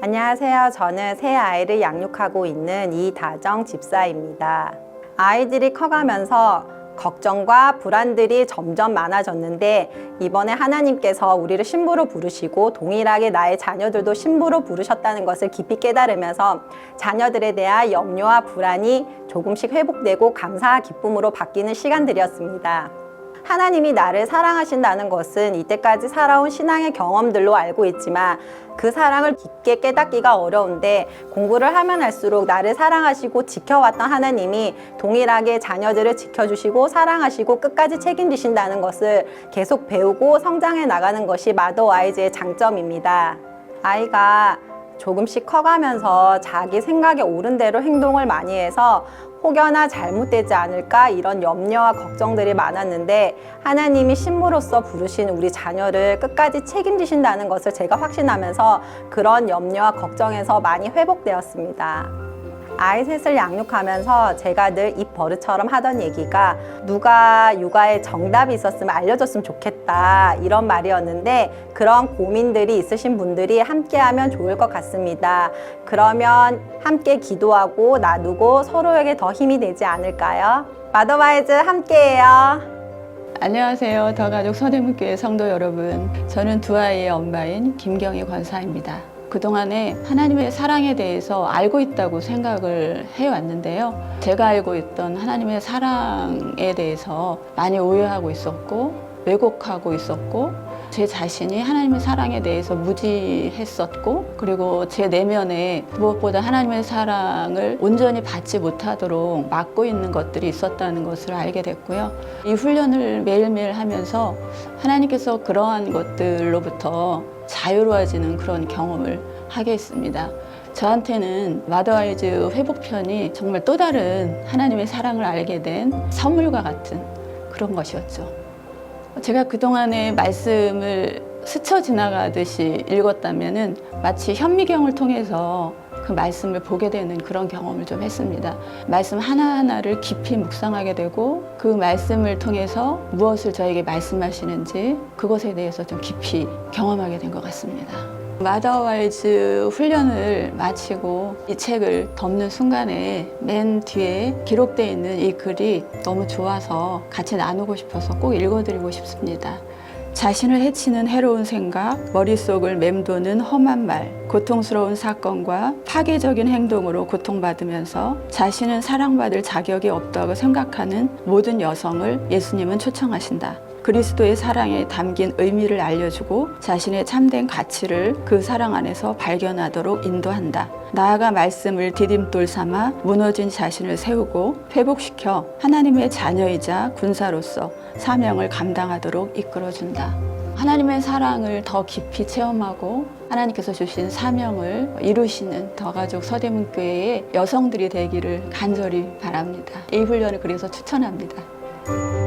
안녕하세요. 저는 새 아이를 양육하고 있는 이다정 집사입니다. 아이들이 커가면서 걱정과 불안들이 점점 많아졌는데 이번에 하나님께서 우리를 신부로 부르시고 동일하게 나의 자녀들도 신부로 부르셨다는 것을 깊이 깨달으면서 자녀들에 대한 염려와 불안이 조금씩 회복되고 감사와 기쁨으로 바뀌는 시간들이었습니다. 하나님이 나를 사랑하신다는 것은 이때까지 살아온 신앙의 경험들로 알고 있지만 그 사랑을 깊게 깨닫기가 어려운데 공부를 하면 할수록 나를 사랑하시고 지켜왔던 하나님이 동일하게 자녀들을 지켜주시고 사랑하시고 끝까지 책임지신다는 것을 계속 배우고 성장해 나가는 것이 마더 와이즈의 장점입니다. 아이가 조금씩 커가면서 자기 생각에 옳은 대로 행동을 많이 해서 혹여나 잘못되지 않을까 이런 염려와 걱정들이 많았는데 하나님이 신부로서 부르신 우리 자녀를 끝까지 책임지신다는 것을 제가 확신하면서 그런 염려와 걱정에서 많이 회복되었습니다. 아이 셋을 양육하면서 제가 늘 입 버릇처럼 하던 얘기가 누가 육아에 정답이 있었으면 알려줬으면 좋겠다 이런 말이었는데 그런 고민들이 있으신 분들이 함께하면 좋을 것 같습니다. 그러면 함께 기도하고 나누고 서로에게 더 힘이 되지 않을까요? 마더와이즈 함께해요. 안녕하세요. 더가족 서대문교회 성도 여러분. 저는 두 아이의 엄마인 김경희 권사입니다. 그동안에 하나님의 사랑에 대해서 알고 있다고 생각을 해왔는데요. 제가 알고 있던 하나님의 사랑에 대해서 많이 오해하고 있었고, 왜곡하고 있었고, 제 자신이 하나님의 사랑에 대해서 무지했었고, 그리고 제 내면에 무엇보다 하나님의 사랑을 온전히 받지 못하도록 막고 있는 것들이 있었다는 것을 알게 됐고요. 이 훈련을 매일매일 하면서 하나님께서 그러한 것들로부터 자유로워지는 그런 경험을 하게 했습니다. 저한테는 마더아이즈 회복편이 정말 또 다른 하나님의 사랑을 알게 된 선물과 같은 그런 것이었죠. 제가 그동안의 말씀을 스쳐 지나가듯이 읽었다면은 마치 현미경을 통해서 그 말씀을 보게 되는 그런 경험을 좀 했습니다. 말씀 하나하나를 깊이 묵상하게 되고 그 말씀을 통해서 무엇을 저에게 말씀하시는지 그것에 대해서 좀 깊이 경험하게 된 것 같습니다. 마더와이즈 훈련을 마치고 이 책을 덮는 순간에 맨 뒤에 기록되어 있는 이 글이 너무 좋아서 같이 나누고 싶어서 꼭 읽어드리고 싶습니다. 자신을 해치는 해로운 생각, 머릿속을 맴도는 험한 말, 고통스러운 사건과 파괴적인 행동으로 고통받으면서 자신은 사랑받을 자격이 없다고 생각하는 모든 여성을 예수님은 초청하신다. 그리스도의 사랑에 담긴 의미를 알려주고 자신의 참된 가치를 그 사랑 안에서 발견하도록 인도한다. 나아가 말씀을 디딤돌 삼아 무너진 자신을 세우고 회복시켜 하나님의 자녀이자 군사로서 사명을 감당하도록 이끌어준다. 하나님의 사랑을 더 깊이 체험하고 하나님께서 주신 사명을 이루시는 더가족 서대문교회의 여성들이 되기를 간절히 바랍니다. 이 훈련을 그래서 추천합니다.